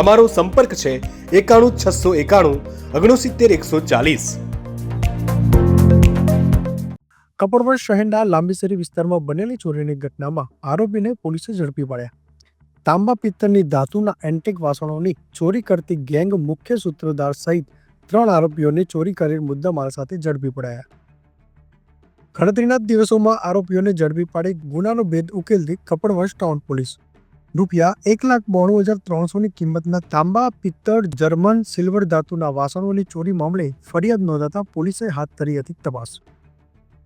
અમારો સંપર્ક છે એકાણું છસો એકાણું ઓગણસિત્તેર એકસો ચાલીસ. કપડવડ શહેરના લાંબીસરી વિસ્તારમાં બનેલી ચોરીની ઘટનામાં આરોપીને પોલીસે ઝડપી પાડ્યા. તાંબા પિત્તળની ધાતુના એન્ટિક વાસણોની ચોરી કરતી ગેંગ મુખ્ય સૂત્રધાર સહિત ત્રણ આરોપીઓને ચોરી કરેલ મુદ્દામાલ સાથે ઝડપી પડાયા. ગણતરીના દિવસોમાં આરોપીઓને ઝડપી પાડી ગુનાનો ભેદ ઉકેલતી કપડવંશ ટાઉન પોલીસ રૂપિયા એક લાખ બોણું હજાર ત્રણસોની કિંમતના તાંબા, પિત્તળ, જર્મન, સિલ્વર ધાતુના વાસણોની ચોરી મામલે ફરિયાદ નોંધાતા પોલીસે હાથ ધરી હતી તપાસ.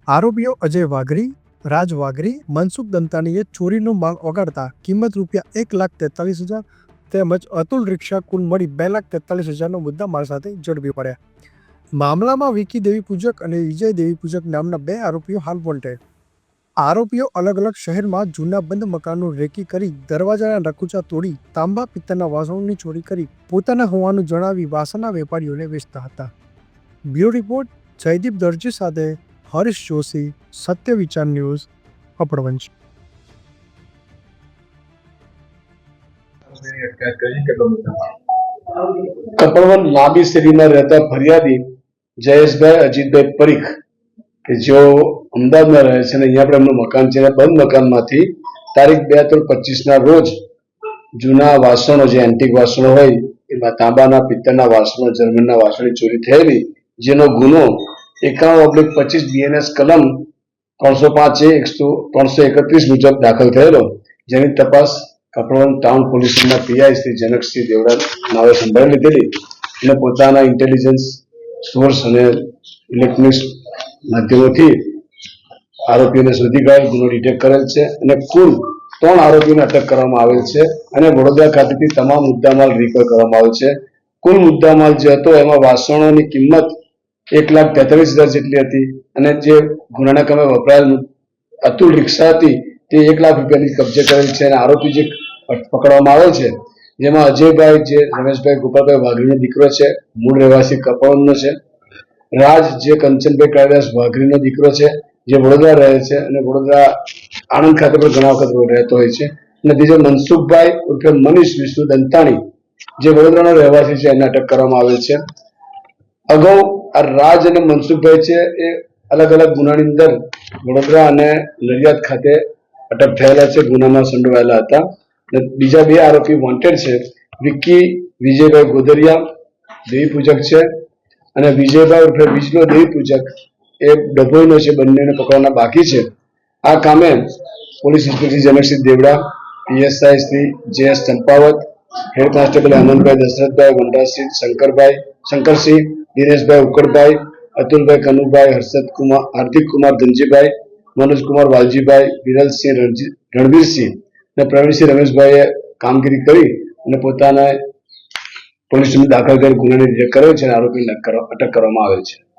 આરોપીઓ અજય વાઘરી, રાજ વાઘરી, મનસુખ દંતાનીએ ચોરીનો માલ ઓગાળતા કિંમત રૂપિયા એક લાખ તેતાલીસ હજાર તેમજ અતુલ રિક્ષા કુલ મળી બે લાખ તેતાલીસ હજારનો મુદ્દા માલ સાથે ઝડપી પડ્યા. મામલામાં વિકી દેવી પૂજક અને વિજય દેવી પૂજક નામના બે આરોપીઓ હાલ વોન્ટેડ. આરોપીઓ અલગ અલગ શહેરમાં જૂના બંધ મકાનનું રેકી કરી દરવાજાના નકુચા તોડી તાંબા પિત્તળના વાસણોની ચોરી કરી પોતાના હોવાનું જણાવી વાસણના વેપારીઓને વેચતા હતા. બ્યુરો રિપોર્ટ, જયદીપ દરજી સાથે હરીશ જોશી, સત્ય વિચાર ન્યૂઝ મુદ્દામાલ કપડવન લાંબી શેરીમાં રહેતા ફરિયાદી જયેશભાઈ અજીતભાઈ પરીખ, કે જેઓ અમદાવાદમાં રહે છે અને અહીંયા આપણે એમનું મકાન છે અને બંધ મકાનમાંથી તારીખ બે ત્રણ પચીસના રોજ જૂના વાસણો, જે એન્ટિક વાસણો હોય, એમાં તાંબાના, પિત્તળના વાસણો, જર્મનના વાસણની ચોરી થયેલી, જેનો ગુનો એકાણું ઓબ્લિક પચીસ બીએનએસ કલમ ત્રણસો પાંચ એકસો, ત્રણસો એકત્રીસ મુજબ દાખલ થયેલો, જેની તપાસ કપડવન ટાઉન પોલીસના પીઆઈ શ્રી જનકસિંહ દેવડા નાવે સંભાળી લીધેલી અને પોતાના ઇન્ટેલિજન્સ સોર્સ અને ઇલેક્ટ્રોનિક્સ માધ્યમોથી આરોપીઓને શોધી કાઢ, ગુનો ડિટેક્ટ કરેલ છે અને કુલ ત્રણ આરોપીઓને અટક કરવામાં આવેલ છે અને વડોદરા ખાતેથી તમામ મુદ્દામાલ રિકવર કરવામાં આવેલ છે. કુલ મુદ્દામાલ જે હતો એમાં વાસણોની કિંમત એક લાખ તેતાલીસ હજાર જેટલી હતી અને જે ગુનાના કામે વપરાયેલ અતુલ રિક્ષા હતી તે એક લાખ રૂપિયાની કબજે કરેલ છે અને આરોપી જે પકડવામાં આવે છે, જેમાં અજયભાઈ જે રમેશભાઈ ગોપાલભાઈ વાઘરીનો દીકરો છે, મૂળ રહેવાસી કપડનો છે. રાજ જે કંચનભાઈ કાળિદાસ વાઘરીનો દીકરો છે જે વડોદરા રહે છે અને વડોદરા આણંદ ખાતે પણ ઘણા વખત રહેતો હોય છે. અને બીજો મનસુખભાઈ ઉર્ફે મનીષ વિષ્ણુ દંતાણી, જે વડોદરાનો રહેવાસી છે એને અટક કરવામાં આવેલ છે. અગાઉ આ રાજ અને મનસુખભાઈ છે, એ અલગ અલગ ગુનાની અંદર વડોદરા અને નડિયાદ ખાતે અટક થયેલા છે, ગુનામાં સંડોવાયેલા હતા. અને બીજા બે આરોપી વોન્ટેડ છે, વિક્કી, વિજયભાઈ ગોદરિયા, દેવી પૂજક છે. અને વિજયભાઈ ઉર્ફે વિજલો દેવી પૂજક એ ડભોઈનો છે, બંનેને પકડવાના બાકી છે. આ કામે police inspector Janaksinh Devda, PSI Shri J S Champavat, head constable Hemantbhai Dashrathbhai Vandasinh Shankarbhai, Shankarsinh, Dineshbhai Ukadbhai, Atulbhai Kanubhai Harshad Kumar Hardik Kumar Dhanjibhai, Manojkumar Valjibhai, Viralsinh Ranji- Ranvirsinh અને પ્રવીણસિંહ રમેશભાઈએ કામગીરી કરી અને પોતાના પોલીસ સ્ટેશન દાખલ કરી ગુનાની detect કર્યો છે અને આરોપીને અટક કરવામાં આવેલ છે.